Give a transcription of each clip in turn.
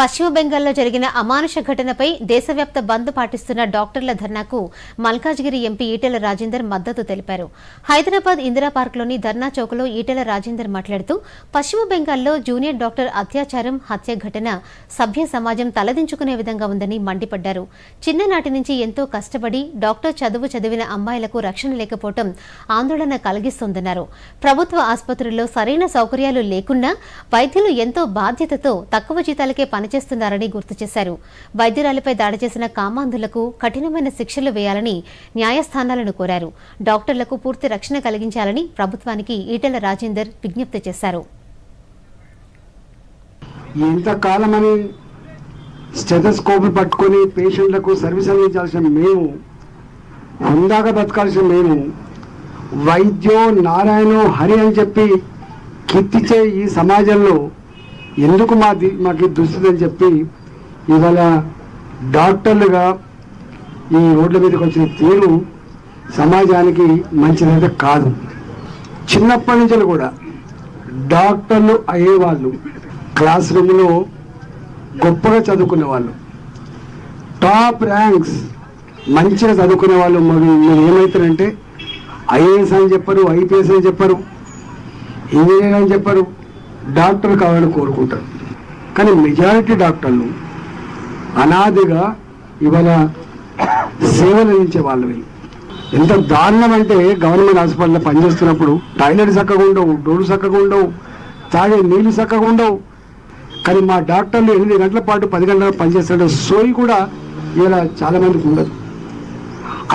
పశ్చిమ బెంగాల్లో జరిగిన అమానుష ఘటనపై దేశవ్యాప్త బంద్ పాటిస్తున్న డాక్టర్ల ధర్నాకు మల్కాజ్గిరి ఎంపీ ఈటెల రాజేందర్ మద్దతు తెలిపారు. హైదరాబాద్ ఇందిరా పార్క్లోని ధర్నా చౌక్లో ఈటెల రాజేందర్ మాట్లాడుతూ పశ్చిమ బెంగాల్లో జూనియర్ డాక్టర్ అత్యాచారం హత్య ఘటన సభ్య సమాజం తలదించుకునే విధంగా ఉందని మండిపడ్డారు. చిన్ననాటి నుంచి ఎంతో కష్టపడి డాక్టర్ చదువు చదివిన అమ్మాయిలకు రక్షణ లేకపోవడం ఆందోళన కలిగిస్తోందన్నారు. ప్రభుత్వ ఆసుపత్రుల్లో సరైన సౌకర్యాలు లేకున్నా వైద్యులు ఎంతో బాధ్యతతో తక్కువ జీతాలకే చేస్తున్నారని గుర్తు చేశారు. వైద్యురాలిపై దాడి చేసిన కామాంధులకు కఠినమైన శిక్షలు వేయాలని న్యాయస్థానాలను కోరారు. డాక్టర్లకు పూర్తి రక్షణ కలిగించాలని ప్రభుత్వానికి ఈటెల రాజేందర్ విజ్ఞప్తి చేశారు. ఎంతకాలమని స్టెథోస్కోప్ పట్టుకొని పేషెంట్లకు సర్వీస్ అందించాల్సిన మేము హుందాగా బతకాల్సిన మేము వైద్యో నారాయణో హరి అని చెప్పి కీర్తించే ఈ సమాజంలో ఎందుకు మాది మాకు దుస్థితి అని చెప్పి ఇవాళ డాక్టర్లుగా ఈ రోడ్ల మీదకి వచ్చిన తీరు సమాజానికి మంచిదైతే కాదు. చిన్నప్పటి నుంచి కూడా డాక్టర్లు అయ్యేవాళ్ళు క్లాస్ రూమ్లో గొప్పగా చదువుకునే వాళ్ళు టాప్ ర్యాంక్స్ మంచిగా చదువుకునే వాళ్ళు మరి మీరు ఏమవుతారంటే ఐఏఎస్ అని చెప్పరు ఐపీఎస్ అని చెప్పరు ఇంజనీర్ అని చెప్పరు డాక్టర్ కావాలని కోరుకుంటారు. కానీ మెజారిటీ డాక్టర్లు అనాదిగా ఇవాళ సేవలు అందించే వాళ్ళు వీళ్ళు. ఎంత దారుణం అంటే గవర్నమెంట్ హాస్పిటల్లో పనిచేస్తున్నప్పుడు టాయిలెట్ చక్కగా ఉండవు డోర్లు చక్కగా ఉండవు తాగే నీళ్ళు చక్కగా ఉండవు. కానీ మా డాక్టర్లు ఎనిమిది గంటల పాటు పది గంటల పనిచేస్తాడు సోయి కూడా ఇలా చాలా మందికి ఉండదు.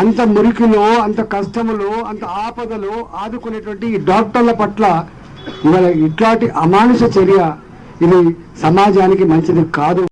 అంత మురికిలో అంత కష్టములో అంత ఆపదలో ఆదుకునేటువంటి ఈ డాక్టర్ల పట్ల ఇవాళ ఇట్లాంటి అమానుష చర్య ఇది సమాజానికి మంచిది కాదు.